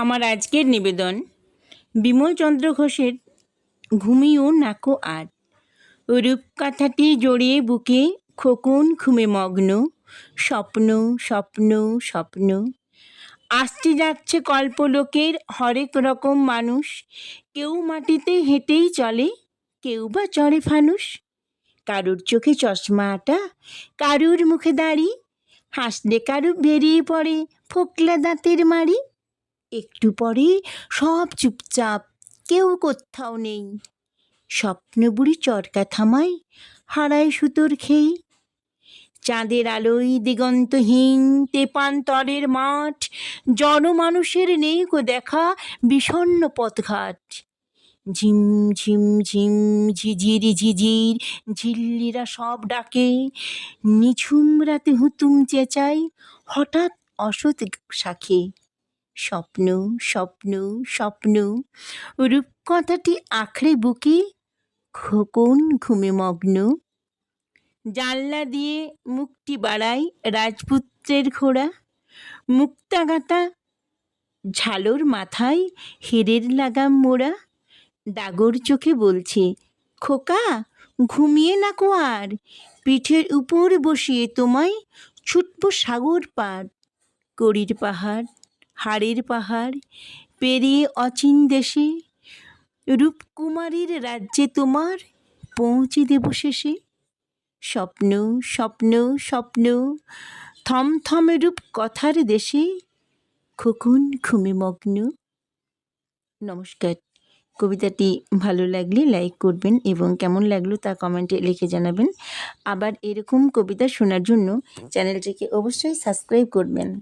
আমার আজকের নিবেদন। বিমল চন্দ্র ঘোষের ঘুমিও নাকো আর রূপকথাটি জড়িয়ে বুকে খোকন ঘুমে মগ্ন। স্বপ্ন স্বপ্ন স্বপ্ন। আসতে যাচ্ছে কল্পলোকের হরেক রকম মানুষ। কেউ মাটিতে হেঁটেই চলে, কেউ বা চড়ে ফানুষ। কারুর চোখে চশমা আটা, কারুর মুখে দাড়ি। হাসলে কারু বেরিয়ে পড়ে ফোকলা দাঁতের মারি একটু পরে সব চুপচাপ, কেউ কোথাও নেই। স্বপ্নবুড়ি চরকা থামায় হারায় সুতোর খেই। চাঁদের আলোয় দিগন্তহীন তেপান্তরের মাঠ, জনমানুষের নেই কো দেখা বিষণ্ণ পথঘাট। ঝিম ঝিম ঝিম, ঝিঝির ঝিঝির, ঝিল্লিরা সব ডাকে। নিঝুম রাতে হুতুম চেঁচাই হঠাৎ অসৎ শাখে স্বপ্ন স্বপ্ন স্বপ্ন। রূপকথাটি আঁকড়ে বুকে খোকন, ঘুমে মগ্ন। জানলা দিয়ে মুখটি বাড়াই রাজপুত্রের ঘোড়া। মুক্তাগাতা ঝালোর মাথায় হেরের লাগাম মোড়া। ডাগর চোখে বলছে, খোকা, ঘুমিয়ে না কো আর। পিঠের উপর বসিয়ে তোমায় ছুটব সাগর পার কড়ির পাহাড় হাড়ের পাহাড়, পেরিয়ে অচিন দেশে। রূপকুমারীর রাজ্যে তোমার পৌঁছে দেব শেষে। স্বপ্ন স্বপ্ন স্বপ্ন, থমথমে রূপ কথার দেশে। খোকন ঘুমে মগ্ন। নমস্কার। কবিতাটি ভালো লাগলে লাইক করবেন এবং কেমন লাগল তা কমেন্টে লিখে জানাবেন। আবার এরকম কবিতা শোনার জন্য চ্যানেলটিকে অবশ্যই সাবস্ক্রাইব করবেন।